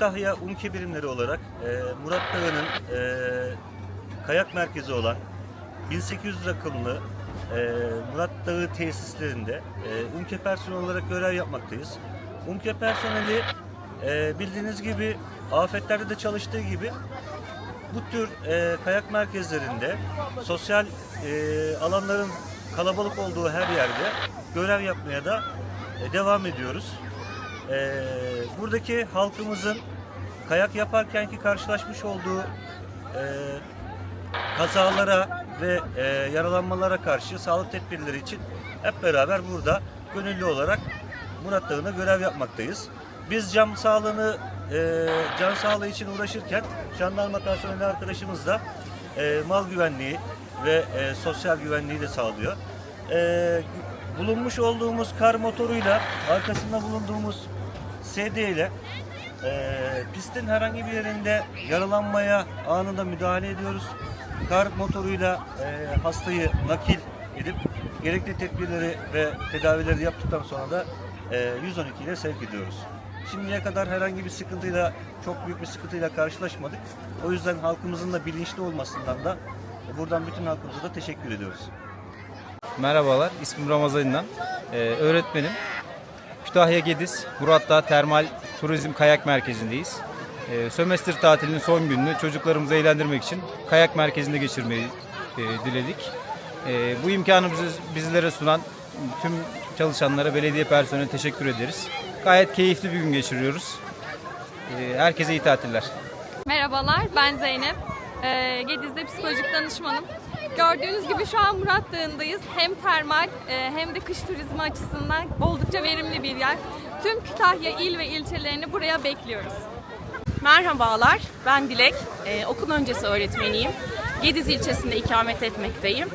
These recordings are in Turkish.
Kütahya Umke birimleri olarak e, Murat Dağı'nın e, kayak merkezi olan 1800 rakımlı e, Murat Dağı tesislerinde e, Umke personeli olarak görev yapmaktayız. Umke personeli e, bildiğiniz gibi afetlerde de çalıştığı gibi bu tür e, kayak merkezlerinde sosyal e, alanların kalabalık olduğu her yerde görev yapmaya da e, devam ediyoruz. E, buradaki halkımızın kayak yaparkenki karşılaşmış olduğu e, kazalara ve e, yaralanmalara karşı sağlık tedbirleri için hep beraber burada gönüllü olarak Murat Dağı'na görev yapmaktayız. Biz cam sağlığını, e, can sağlığı için uğraşırken jandarma personeli arkadaşımız da e, mal güvenliği ve e, sosyal güvenliği de sağlıyor. E, bulunmuş olduğumuz kar motoruyla, arkasında bulunduğumuz SD ile e, pistin herhangi bir yerinde yaralanmaya anında müdahale ediyoruz. Kar motoruyla e, hastayı nakil edip gerekli tedbirleri ve tedavileri yaptıktan sonra da e, 112 ile sevk ediyoruz. Şimdiye kadar herhangi bir sıkıntıyla, çok büyük bir sıkıntıyla karşılaşmadık. O yüzden halkımızın da bilinçli olmasından da buradan bütün halkımıza da teşekkür ediyoruz. Merhabalar, ismim Ramazan. Ee, öğretmenim. Kütahya Gediz, Murat Dağı Termal Turizm Kayak Merkezi'ndeyiz. Ee, sömestr tatilinin son gününü çocuklarımızı eğlendirmek için kayak merkezinde geçirmeyi e, diledik. Ee, bu imkanı bize, bizlere sunan tüm çalışanlara, belediye personeline teşekkür ederiz. Gayet keyifli bir gün geçiriyoruz. Ee, herkese iyi tatiller. Merhabalar, ben Zeynep. Ee, Gediz'de psikolojik danışmanım. Gördüğünüz gibi şu an Murat Dağı'ndayız. Hem termal e, hem de kış turizmi açısından oldukça verimli bir yer. Tüm Kütahya il ve ilçelerini buraya bekliyoruz. Merhabalar, ben Dilek. Ee, okul öncesi öğretmeniyim. Gediz ilçesinde ikamet etmekteyim.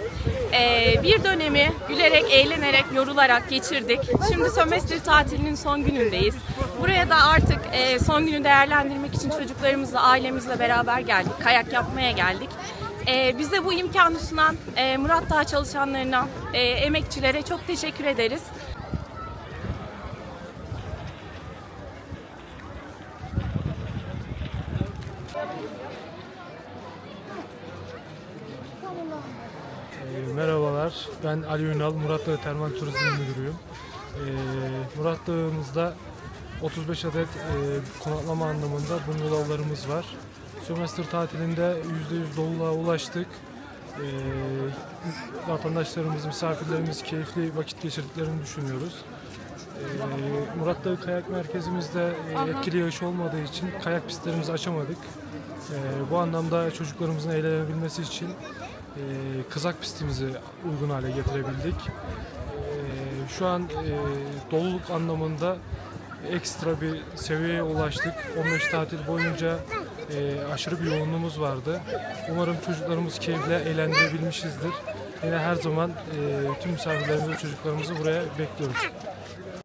Ee, bir dönemi gülerek, eğlenerek, yorularak geçirdik. Şimdi sömestr tatilinin son günündeyiz. Buraya da artık e, son günü değerlendirmek için çocuklarımızla, ailemizle beraber geldik. Kayak yapmaya geldik. Ee, bize bu imkanı sunan e, Murat Dağ çalışanlarına, e, emekçilere çok teşekkür ederiz. Ee, Merhabalar, ben Ali Ünal, Murat Dağı Termal Turizm Müdürüyüm. Ee, Murat Dağı'mızda 35 adet e, konaklama anlamında bungalovlarımız var. Sömestr tatilinde %100 doluluğa ulaştık. Ee, vatandaşlarımız, misafirlerimiz keyifli vakit geçirdiklerini düşünüyoruz. Ee, Murat Dağı Kayak Merkezimizde e, etkili yağış olmadığı için kayak pistlerimizi açamadık. Ee, bu anlamda çocuklarımızın eğlenebilmesi için e, kızak pistimizi uygun hale getirebildik. E, şu an e, doluluk anlamında ekstra bir seviyeye ulaştık. 15 tatil boyunca e, aşırı bir yoğunluğumuz vardı. Umarım çocuklarımız keyifle eğlendirebilmişizdir. Yine her zaman e, tüm misafirlerimizi çocuklarımızı buraya bekliyoruz.